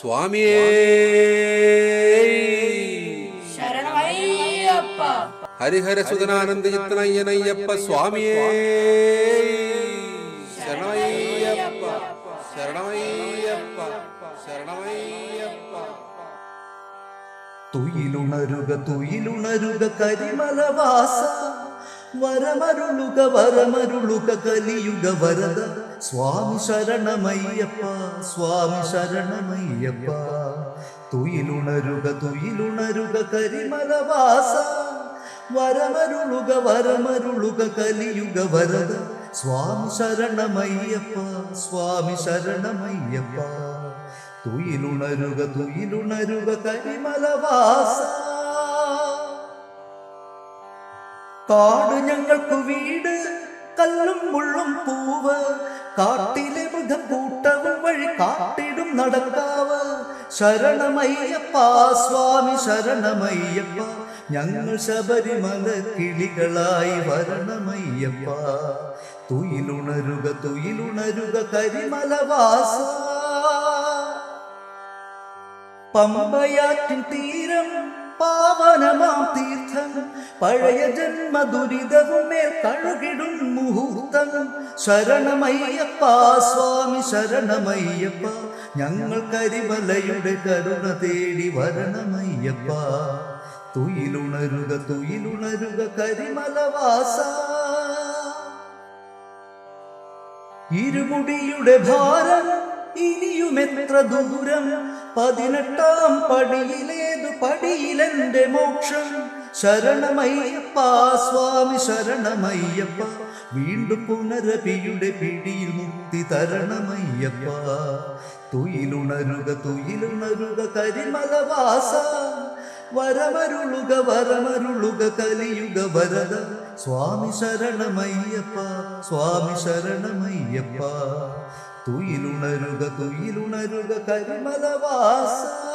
സ്വാമിയേ. ശരണമയ്യപ്പ. ഹരിഹര സുതനാനന്ദ ചിത്തനയ്യനയ്യപ്പ സ്വാമിയേ. ശരണമയ്യപ്പ. ശരണമയ്യപ്പ. ശരണമയ്യപ്പ. തുയിലുണരുക തുയിലുണരുക കരിമലവാസ. വരമരുളുക വരമരുളുക കലിയുക വരദ. സ്വാമി ശരണമയ്യപ്പ സ്വാമി ശരണമയ്യപ്പ. തുയിലുണരുക തുയിലുണരുക കരിമലവാസ വരമരുളുക വരമരുളുക കലിയുക വരത. സ്വാമി ശരണമയ്യപ്പ സ്വാമി ശരണമയ്യപ്പ. തുയിലുണരുക തുയിലുണരുക കരിമലവാസ കാട് ഞങ്ങൾക്ക് വീട് കല്ലും മുള്ളും പൂവ്. കാട്ടിലെ മൃഗം കൂട്ടവും വഴി കാട്ടിടും നടക്കാവ്. ശരണമയ്യപ്പ സ്വാമി ശരണമയ്യപ്പ ഞങ്ങൾ ശബരിമല കിളികളായി വരണമയ്യപ്പ. തുയിലുണരുക തുയിലുണരുക കരിമലവാസ. പമ്പയാറ്റിൻ തീരം പാവനമാം തീർത്ഥം. പഴയ ജന്മ ദുരിതവുമേ തഴുകിടും ശരണമയ്യപ്പ സ്വാമി ശരണമയ്യപ്പ ഞങ്ങൾ കരിമലയുടെ കരുണ തേടി വരണമയ്യപ്പ. തുയിലുണരുക തുയിലുണരുക കരിമലവാസ. ഇരുമുടിയുടെ ഭാരം ഇനിയുമെത്ര ദൂരം? പതിനെട്ടാം പടിയിലേതു പടിയിലെന്റെ മോക്ഷം. ശരണമയ്യപ്പ സ്വാമി ശരണമയ്യപ്പ. വീണ്ടും പുനരപിയുടെ പിടിയിൽ മുക്തി തരണമയ്യപ്പ. തുയിലുണരുക തുയിലുണരുക കരിമലവാസ വരമരുളുക വരമരുളുക കലിയുക വരത സ്വാമി ശരണമയ്യപ്പ സ്വാമി ശരണമയ്യപ്പ. തുയിലുണരുക തുയിലുണരുക കരിമലവാസ